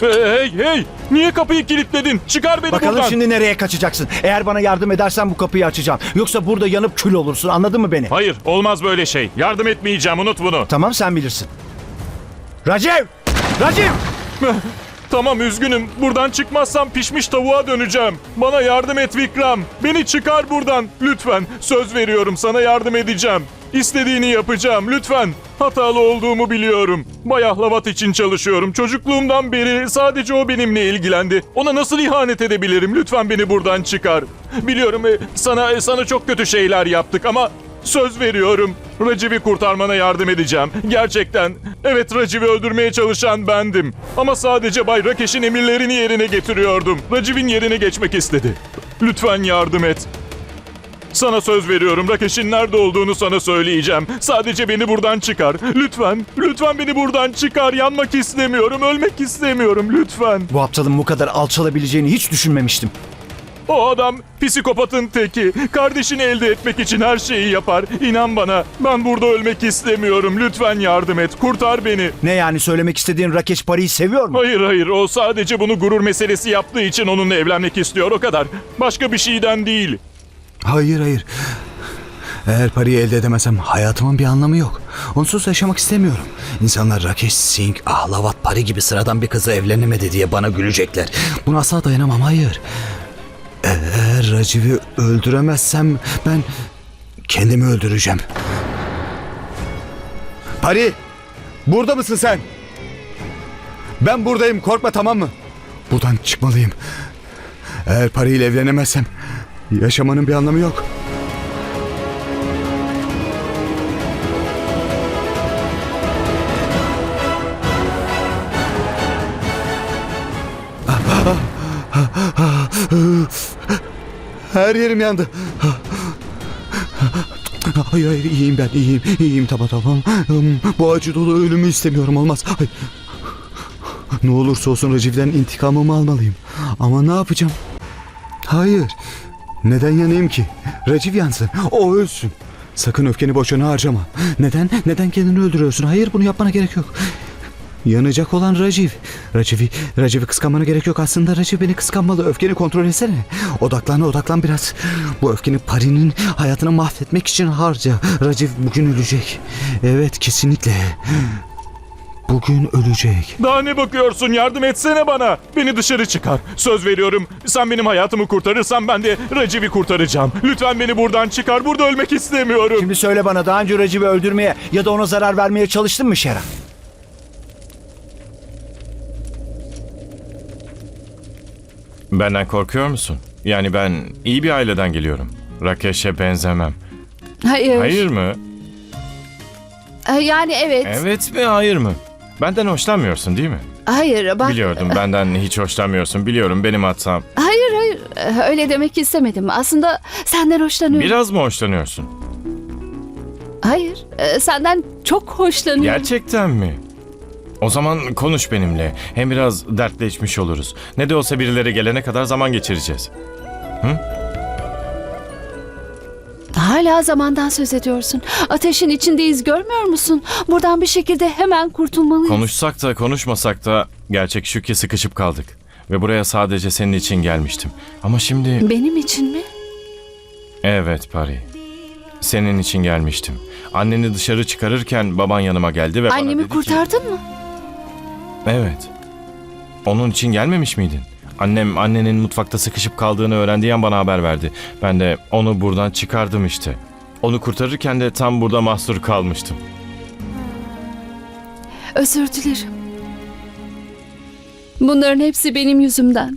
Hey hey! Niye kapıyı kilitledin? Çıkar beni Bakalım buradan. şimdi nereye kaçacaksın? Eğer bana yardım edersen bu kapıyı açacağım. Yoksa burada yanıp kül olursun. Anladın mı beni? Hayır, olmaz böyle şey. Yardım etmeyeceğim, unut bunu. Tamam sen bilirsin. Raciv! Raciv! Tamam üzgünüm. Buradan çıkmazsam pişmiş tavuğa döneceğim. Bana yardım et Vikram. Beni çıkar buradan. Lütfen. Söz veriyorum sana yardım edeceğim. İstediğini yapacağım lütfen. Hatalı olduğumu biliyorum. Bayahlavat için çalışıyorum. Çocukluğumdan beri sadece o benimle ilgilendi. Ona nasıl ihanet edebilirim? Lütfen beni buradan çıkar. Biliyorum e, sana e, sana çok kötü şeyler yaptık ama söz veriyorum. Raciv'i kurtarmana yardım edeceğim. Gerçekten. Evet Raciv'i öldürmeye çalışan bendim. Ama sadece Bay Rakeş'in emirlerini yerine getiriyordum. Raciv'in yerine geçmek istedi. Lütfen yardım et. Sana söz veriyorum. Rakeş'in nerede olduğunu sana söyleyeceğim. Sadece beni buradan çıkar. Lütfen. Lütfen beni buradan çıkar. Yanmak istemiyorum. Ölmek istemiyorum. Lütfen. Bu aptalın bu kadar alçalabileceğini hiç düşünmemiştim. O adam psikopatın teki. Kardeşini elde etmek için her şeyi yapar. İnan bana. Ben burada ölmek istemiyorum. Lütfen yardım et. Kurtar beni. Ne yani söylemek istediğin Rakeş parayı seviyor mu? Hayır hayır. O sadece bunu gurur meselesi yaptığı için onunla evlenmek istiyor. O kadar. Başka bir şeyden değil. Hayır hayır. Eğer parayı elde edemezsem hayatımın bir anlamı yok. Onsuz yaşamak istemiyorum. İnsanlar Rakesh Singh, Ahlavat Pari gibi sıradan bir kızı evlenemedi diye bana gülecekler. Buna asla dayanamam hayır. Eğer Raciv'i öldüremezsem ben kendimi öldüreceğim. Pari! Burada mısın sen? Ben buradayım korkma tamam mı? Buradan çıkmalıyım. Eğer Pari ile evlenemezsem yaşamanın bir anlamı yok. Her yerim yandı. Hayır hayır iyiyim ben iyiyim iyiyim tamam tamam. Bu acı dolu ölümü istemiyorum olmaz. Hayır. Ne olursa olsun Recep'den intikamımı almalıyım. Ama ne yapacağım? Hayır. Neden yanayım ki? Recep yansın. O ölsün. Sakın öfkeni boşuna harcama. Neden? Neden kendini öldürüyorsun? Hayır bunu yapmana gerek yok. Yanacak olan Raciv. Raciv'i, Raciv'i kıskanmana gerek yok. Aslında Raciv beni kıskanmalı. Öfkeni kontrol etsene. Odaklan, odaklan biraz. Bu öfkeni Pari'nin hayatını mahvetmek için harca. Raciv bugün ölecek. Evet, kesinlikle. Bugün ölecek. Daha ne bakıyorsun? Yardım etsene bana. Beni dışarı çıkar. Söz veriyorum. Sen benim hayatımı kurtarırsan ben de Raciv'i kurtaracağım. Lütfen beni buradan çıkar. Burada ölmek istemiyorum. Şimdi söyle bana daha önce Raciv'i öldürmeye ya da ona zarar vermeye çalıştın mı Şera? Benden korkuyor musun? Yani ben iyi bir aileden geliyorum. Rakeş'e benzemem. Hayır. Hayır mı? Yani evet. Evet mi hayır mı? Benden hoşlanmıyorsun değil mi? Hayır bak. Biliyordum benden hiç hoşlanmıyorsun. Biliyorum benim hatam. Hayır hayır. Öyle demek istemedim. Aslında senden hoşlanıyorum. Biraz mı hoşlanıyorsun? Hayır. e, Senden çok hoşlanıyorum. Gerçekten mi? O zaman konuş benimle. Hem biraz dertleşmiş oluruz. Ne de olsa birileri gelene kadar zaman geçireceğiz. Hala zamandan söz ediyorsun. Ateşin içindeyiz görmüyor musun? Buradan bir şekilde hemen kurtulmalıyız. Konuşsak da konuşmasak da gerçek şu ki sıkışıp kaldık. Ve buraya sadece senin için gelmiştim. Ama şimdi... Benim için mi? Evet Pari. Senin için gelmiştim. Anneni dışarı çıkarırken baban yanıma geldi ve bana Annemi dedi ki... kurtardın mı? Evet. Onun için gelmemiş miydin? Annem annenin mutfakta sıkışıp kaldığını öğrendiği an bana haber verdi. Ben de onu buradan çıkardım işte. Onu kurtarırken de tam burada mahsur kalmıştım. Özür dilerim. Bunların hepsi benim yüzümden.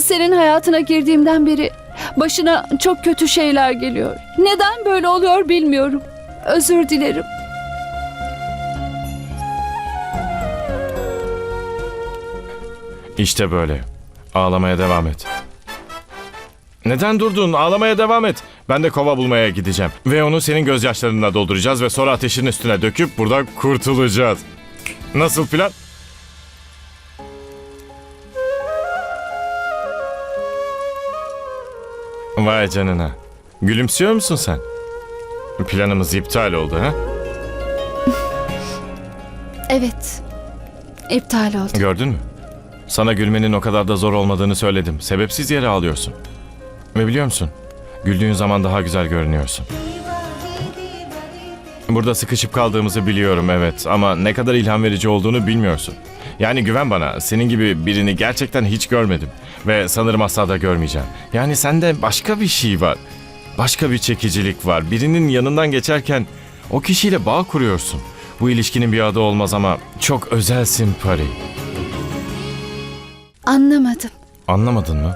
Senin hayatına girdiğimden beri başına çok kötü şeyler geliyor. Neden böyle oluyor bilmiyorum. Özür dilerim. İşte böyle. Ağlamaya devam et. Neden durdun? Ağlamaya devam et. Ben de kova bulmaya gideceğim. Ve onu senin gözyaşlarınla dolduracağız ve sonra ateşin üstüne döküp buradan kurtulacağız. Nasıl plan? Vay canına. Gülümsüyor musun sen? Planımız iptal oldu ha? Evet. iptal oldu. Gördün mü? Sana gülmenin o kadar da zor olmadığını söyledim. Sebepsiz yere ağlıyorsun. Ve biliyor musun? Güldüğün zaman daha güzel görünüyorsun. Burada sıkışıp kaldığımızı biliyorum evet ama ne kadar ilham verici olduğunu bilmiyorsun. Yani güven bana senin gibi birini gerçekten hiç görmedim ve sanırım asla da görmeyeceğim. Yani sende başka bir şey var. Başka bir çekicilik var. Birinin yanından geçerken o kişiyle bağ kuruyorsun. Bu ilişkinin bir adı olmaz ama çok özelsin Pari. Anlamadım. Anlamadın mı?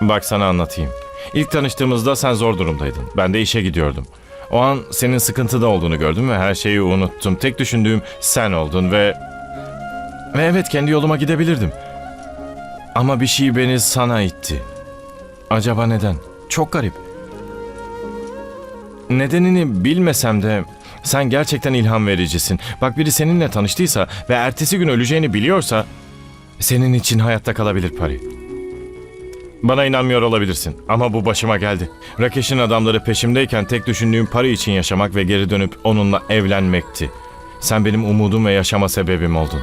Bak sana anlatayım. İlk tanıştığımızda sen zor durumdaydın. Ben de işe gidiyordum. O an senin sıkıntıda olduğunu gördüm ve her şeyi unuttum. Tek düşündüğüm sen oldun ve... Ve evet kendi yoluma gidebilirdim. Ama bir şey beni sana itti. Acaba neden? Çok garip. Nedenini bilmesem de sen gerçekten ilham vericisin. Bak biri seninle tanıştıysa ve ertesi gün öleceğini biliyorsa senin için hayatta kalabilir Pari. Bana inanmıyor olabilirsin ama bu başıma geldi. Rakeş'in adamları peşimdeyken tek düşündüğüm Pari için yaşamak ve geri dönüp onunla evlenmekti. Sen benim umudum ve yaşama sebebim oldun.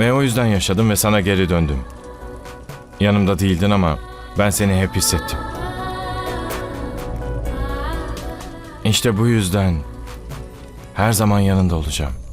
Ve o yüzden yaşadım ve sana geri döndüm. Yanımda değildin ama ben seni hep hissettim. İşte bu yüzden her zaman yanında olacağım.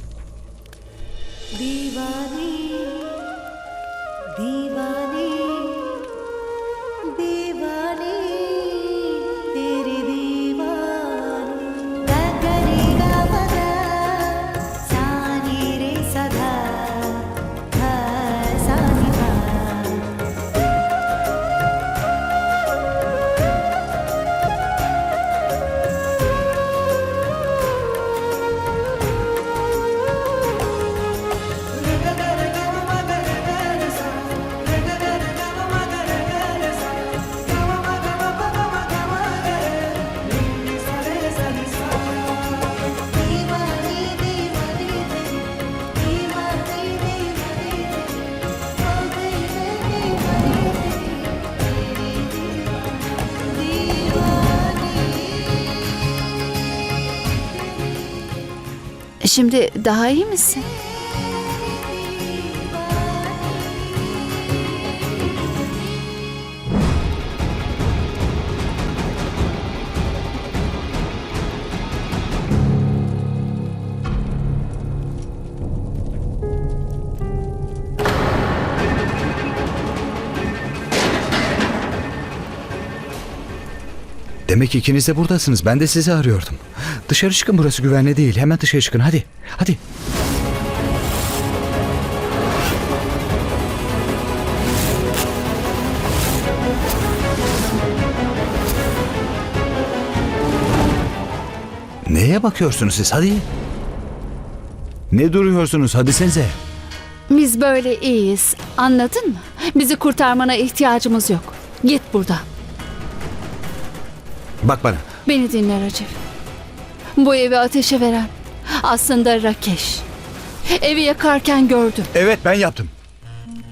Şimdi daha iyi misin? Demek ikiniz de buradasınız. Ben de sizi arıyordum. Dışarı çıkın burası güvenli değil. Hemen dışarı çıkın hadi. Hadi. Neye bakıyorsunuz siz? Hadi. Ne duruyorsunuz? Hadi senize. Biz böyle iyiyiz. Anladın mı? Bizi kurtarmana ihtiyacımız yok. Git buradan. Bak bana. Beni dinle Racif. Bu evi ateşe veren aslında Rakeş. Evi yakarken gördüm. Evet ben yaptım.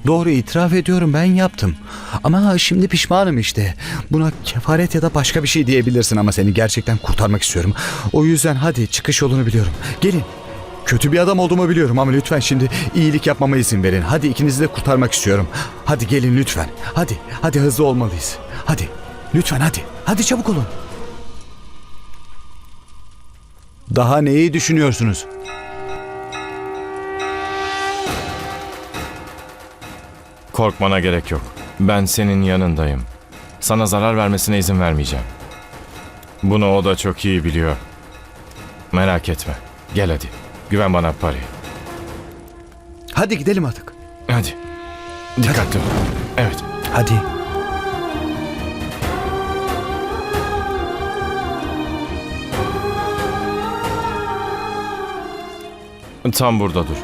Doğru itiraf ediyorum ben yaptım. Ama şimdi pişmanım işte. Buna kefaret ya da başka bir şey diyebilirsin ama seni gerçekten kurtarmak istiyorum. O yüzden hadi çıkış yolunu biliyorum. Gelin. Kötü bir adam olduğumu biliyorum ama lütfen şimdi iyilik yapmama izin verin. Hadi ikinizi de kurtarmak istiyorum. Hadi gelin lütfen. Hadi, hadi hızlı olmalıyız. Hadi, lütfen hadi. Hadi çabuk olun. Daha neyi düşünüyorsunuz? Korkmana gerek yok. Ben senin yanındayım. Sana zarar vermesine izin vermeyeceğim. Bunu o da çok iyi biliyor. Merak etme. Gel hadi. Güven bana Pari. Hadi gidelim artık. Hadi. Dikkatli ol. Evet. Hadi. Tam burada dur.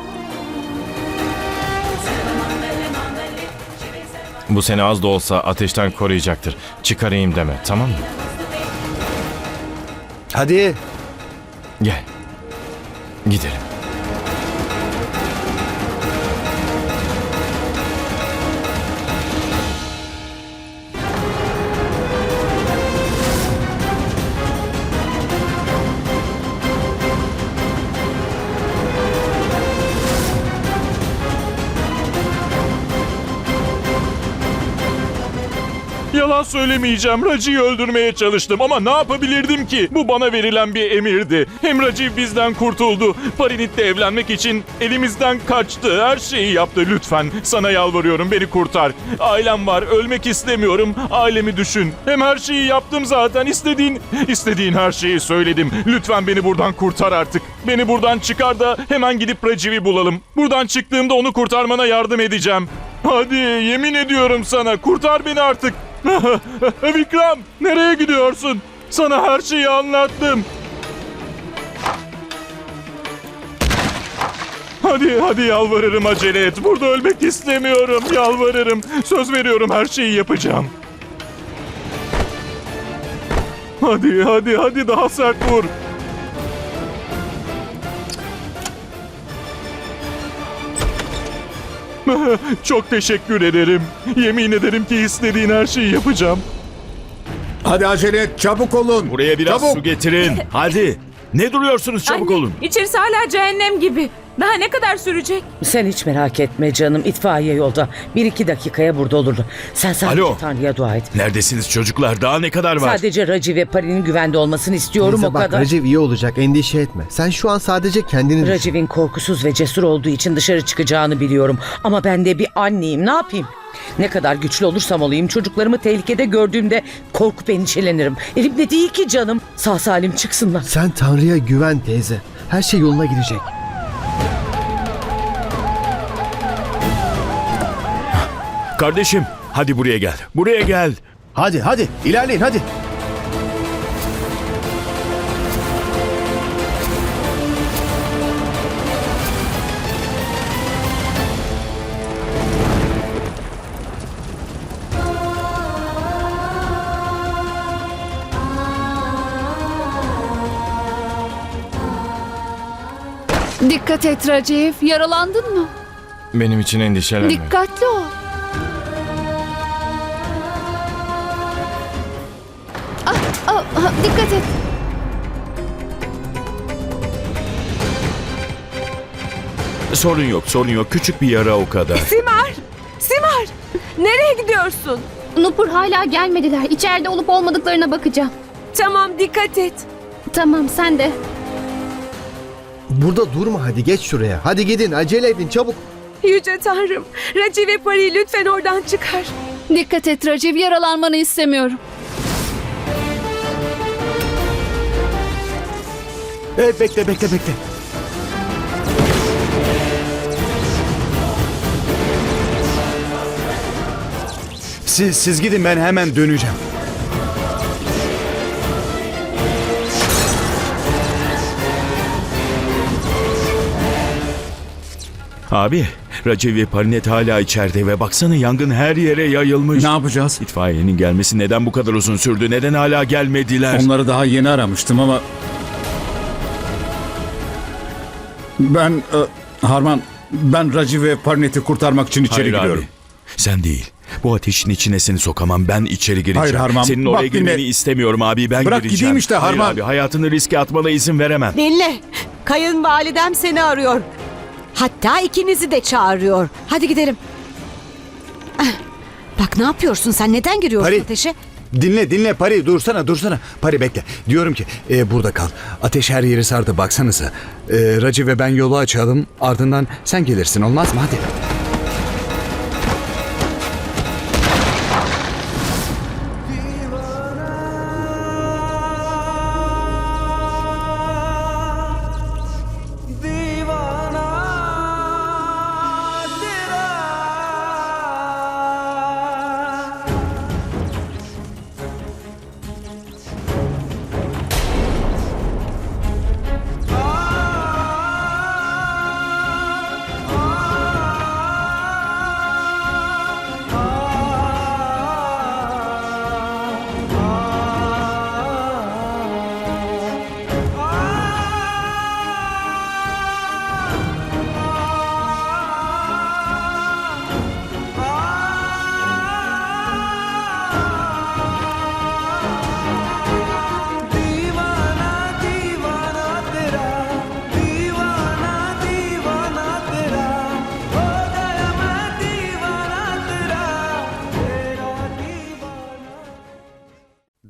Bu seni az da olsa ateşten koruyacaktır. Çıkarayım deme, tamam mı? Hadi. Gel. Gidelim. Yalan söylemeyeceğim. Raci'yi öldürmeye çalıştım ama ne yapabilirdim ki? Bu bana verilen bir emirdi. Hem Raci bizden kurtuldu. Parinit'le evlenmek için elimizden kaçtı. Her şeyi yaptı. Lütfen sana yalvarıyorum beni kurtar. Ailem var. Ölmek istemiyorum. Ailemi düşün. Hem her şeyi yaptım zaten. İstediğin, istediğin her şeyi söyledim. Lütfen beni buradan kurtar artık. Beni buradan çıkar da hemen gidip Raciv'i bulalım. Buradan çıktığımda onu kurtarmana yardım edeceğim. Hadi yemin ediyorum sana kurtar beni artık. Vikram nereye gidiyorsun? Sana her şeyi anlattım. Hadi hadi yalvarırım acele et. Burada ölmek istemiyorum. Yalvarırım. Söz veriyorum her şeyi yapacağım. Hadi hadi hadi daha sert vur. Çok teşekkür ederim. Yemin ederim ki istediğin her şeyi yapacağım. Hadi acele et çabuk olun. Buraya biraz Çabuk. su getirin. Hadi. Ne duruyorsunuz çabuk Anne, olun. İçerisi hala cehennem gibi. Daha ne kadar sürecek? Sen hiç merak etme canım. İtfaiye yolda. Bir iki dakikaya burada olurdu. Sen sadece Alo. Tanrı'ya dua et. Neredesiniz çocuklar? Daha ne kadar var? Sadece Raci ve Pari'nin güvende olmasını istiyorum Teyze o bak kadar. Recep iyi olacak endişe etme. Sen şu an sadece kendini düşün. Raciv'in korkusuz ve cesur olduğu için dışarı çıkacağını biliyorum. Ama ben de bir anneyim. Ne yapayım? Ne kadar güçlü olursam olayım çocuklarımı tehlikede gördüğümde korkup endişelenirim. Elimde değil ki canım. Sağ salim çıksınlar. Sen Tanrı'ya güven teyze. Her şey yoluna girecek. Kardeşim hadi buraya gel. Buraya gel. Hadi hadi ilerleyin hadi. Dikkat et Raciv. Yaralandın mı? Benim için endişelenme. Dikkatli ol. Dikkat et. Sorun yok sorun yok. Küçük bir yara o kadar. Simar! Simar! Nereye gidiyorsun? Nupur hala gelmediler. İçeride olup olmadıklarına bakacağım. Tamam dikkat et. Tamam sen de. Burada durma hadi geç şuraya. Hadi gidin acele edin çabuk. Yüce Tanrım. Raci ve Pari lütfen oradan çıkar. Dikkat et Raciv. Yaralanmanı istemiyorum. Evet bekle bekle bekle. Siz, siz gidin ben hemen döneceğim. Abi Raci ve Parinet hala içeride ve baksana yangın her yere yayılmış. Ne yapacağız? İtfaiyenin gelmesi neden bu kadar uzun sürdü? Neden hala gelmediler? Onları daha yeni aramıştım ama... Ben e, Harman ben Raci ve Parnet'i kurtarmak için içeri Hayır giriyorum. abi. Sen değil. Bu ateşin içine seni sokamam. Ben içeri gireceğim. Hayır Harman, Senin bak oraya dinle. girmeni istemiyorum abi. Ben Bırak gireceğim. gideyim işte Hayır Harman. abi hayatını riske atmana izin veremem. Dinle. Kayınvalidem seni arıyor. Hatta ikinizi de çağırıyor. Hadi gidelim. Ah, Bak ne yapıyorsun sen? Neden giriyorsun Pari. ateşe? Dinle dinle Pari dursana dursana. Pari bekle. Diyorum ki e, burada kal. Ateş her yeri sardı baksanıza. E, Raci ve ben yolu açalım. Ardından sen gelirsin olmaz mı? Hadi.